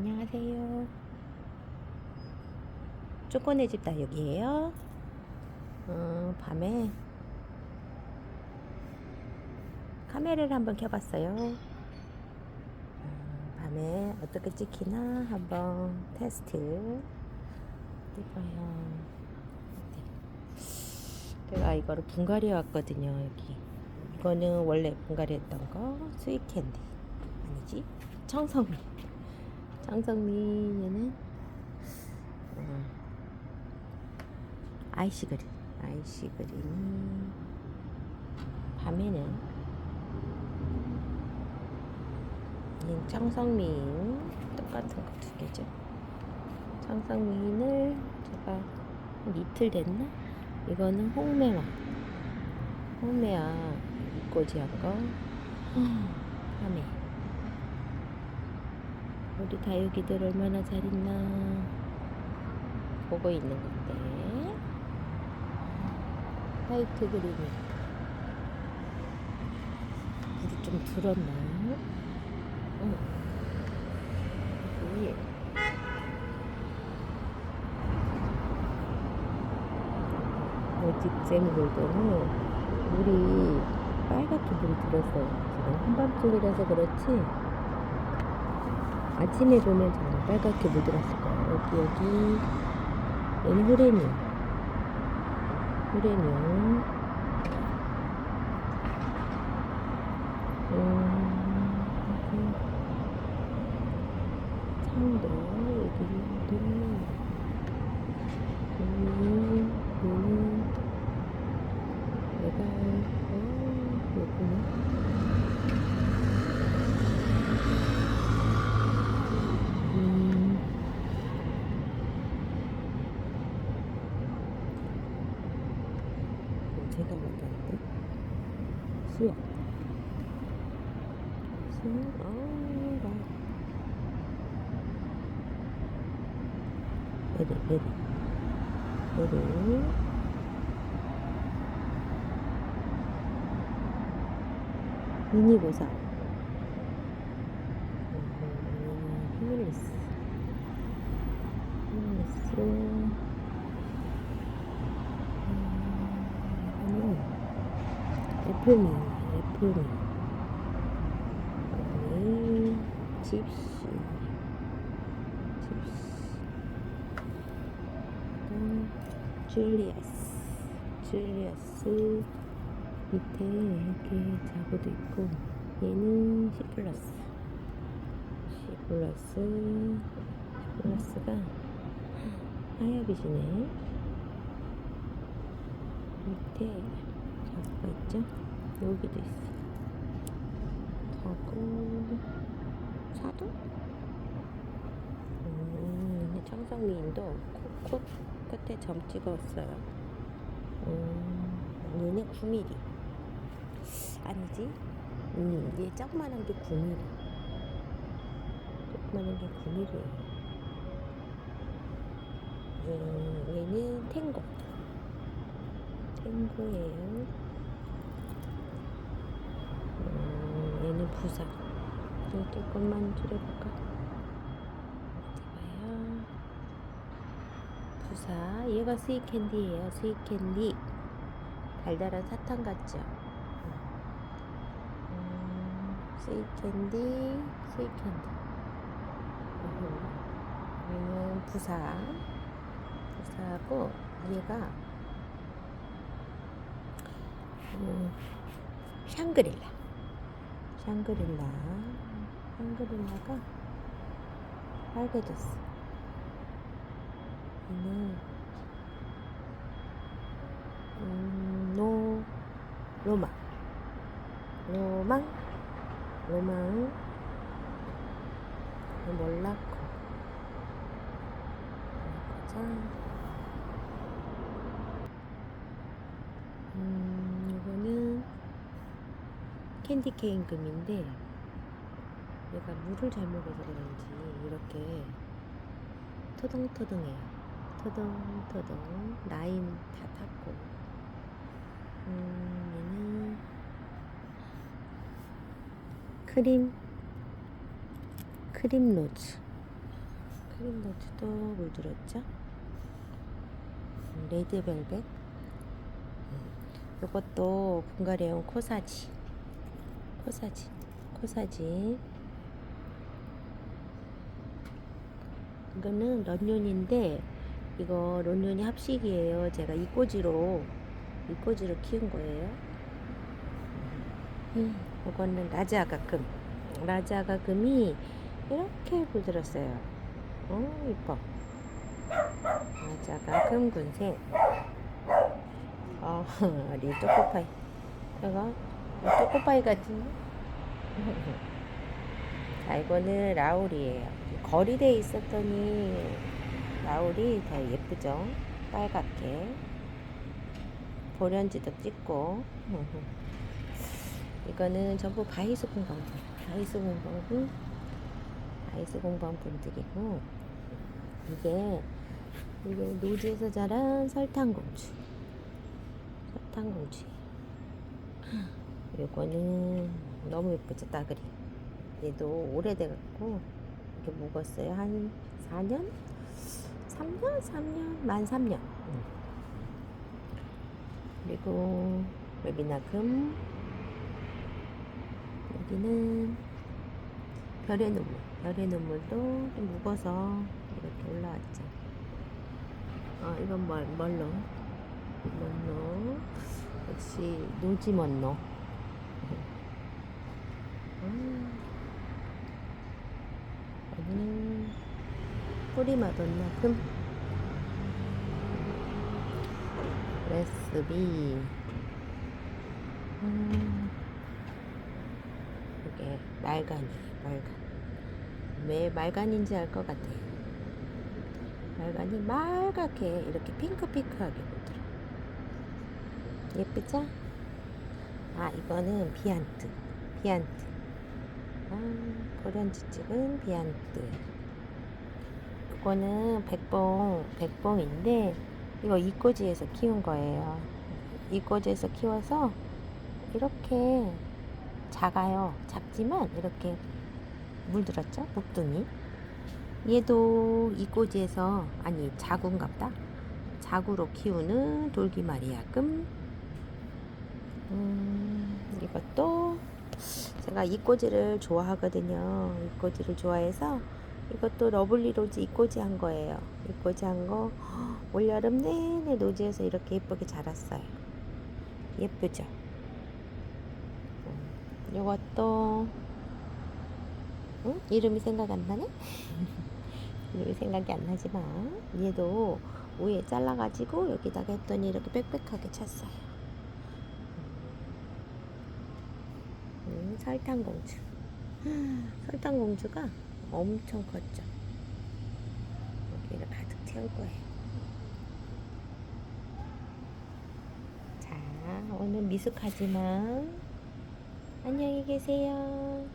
안녕하세요. 쪼꼬네 집 다육이에요. 어, 밤에 카메라를 한번 켜봤어요. 어, 밤에 어떻게 찍히나 한번 테스트 해봐요. 제가 이거를 분갈이 왔거든요. 여기 이거는 원래 분갈이 했던 거 스윗 캔디 아니지 청성미 청성미는 어, 아이시 그린 아이시 그린이 밤에는 이 청성미인 똑같은 거 두 개죠. 청성미인을 제가 한 이틀 됐나? 이거는 홍매화 홍매화 이꼬지한 거 밤에 우리 다육이들 얼마나 잘 있나 보고 있는 건데 화이트 그린이 물이 좀 들었나? 응. 위에 오직잼 골드는 물이 빨갛게 물이 들었어요. 지금 한밤중이라서 그렇지 아침에 보면 정말 빨갛게 물들었을 거예요. 여기 여기. 얘는 후레뇽 후레뇽 음, 창도 여기 동물 동물 동물 얘가 어 예쁘네 음. 제가 만났는데 수영 수영 아나 베리 베리 베리 미니보사 음, 히밀리스 히밀리스 애플미 애플미 그다음에 집시. 집시. 줄리아스. 줄리아스. 밑에 이렇게 자고도 있고 얘는 C 플러스. C 플러스. C 플러스가 하얀빛이네. 밑에 자고가 있죠 여기도 있어 자고 사도 음, 청성미인도 코, 코 끝에 점 찍었어요 음, 얘는 9mm 아니지? 음, 얘 조그만한 게 9mm. 조그만한 게 9mm예요. 음, 얘는 탱고. 탱고예요. 음, 얘는 부사. 좀 조금만 줄여볼까? 어디 봐요. 부사. 얘가 스윗 캔디예요. 스윗 캔디. 달달한 사탕 같죠? 음, 스윗 캔디, 스윗 캔디. 음, 얘는 부사. 부사하고, 얘가, 음, 샹그릴라. 샹그릴라. 샹그릴라가 빨개졌어. 얘는, 음, 노, 로망. 로망, 로망, 몰라코, 몰라코자. 음, 이거는 캔디 케인 금인데 얘가 물을 잘 먹어서 그런지 이렇게 토동토동해요. 토동토동 라인 다 탔고 음, 얘는 크림 크림 로즈 크림노트도 물들었죠? 음, 레드벨벳. 음, 요것도 분갈이온 코사지. 코사지. 코사지. 이거는 런륜인데 이거 런륜이 합식이에요. 제가 이꼬지로 이꼬지로 키운 거예요. 음, 이거는 라자가금. 라자가금이 이렇게 물들었어요. 어, 이뻐. 라자가금 군생. 어, 우리 초코파이. 이거 초코파이 같은 자, 이거는 라울이에요. 거리대에 있었더니 라울이 더 예쁘죠? 빨갛게. 보련지도 찍고. 이거는 전부 바이스 공방분. 바이스 공방분. 바이스 공방분들이고. 이게, 이게 노지에서 자란 설탕공주. 설탕공주. 요거는 너무 예쁘죠, 따그리. 얘도 오래돼갖고, 이렇게 묵었어요. 한 4년? 3년? 3년? 만 3년. 그리고 여기나 금 여기는 별의 눈물 별의 눈물도 좀 묵어서 이렇게 올라왔죠 아 이건 멀, 멀로 멀로 역시 노지 멀로 음. 여기는 뿌리 마돈나? 금 레스비. 음, 이게 말간이 말간. 왜 말간인지 알 것 같아요 말간이 말갛게 이렇게 핑크핑크하게 보더라. 예쁘죠? 아 이거는 비안트. 비안트. 아, 고련지 찍은 비안트 이거는 백봉 백봉인데 이거 이꼬지에서 키운 거예요. 이꼬지에서 키워서 이렇게 작아요. 작지만 이렇게 물들었죠? 목둥이. 얘도 이꼬지에서 아니 자구인갑다. 자구로 키우는 돌기마리아금. 음, 이것도 제가 이꼬지를 좋아하거든요. 이꼬지를 좋아해서 이것도 러블리 로즈 이꼬지 한 거예요. 이꼬지 한 거. 올여름 내내 노지에서 이렇게 예쁘게 자랐어요. 예쁘죠? 음, 요것도 응? 이름이 생각 안 나네? 이름이 생각이 안 나지만 얘도 위에 잘라가지고 여기다가 했더니 이렇게 빽빽하게 찼어요. 음, 설탕공주. 설탕공주가 엄청 컸죠. 여기를 가득 채울 거예요. 자, 오늘 미숙하지만 안녕히 계세요.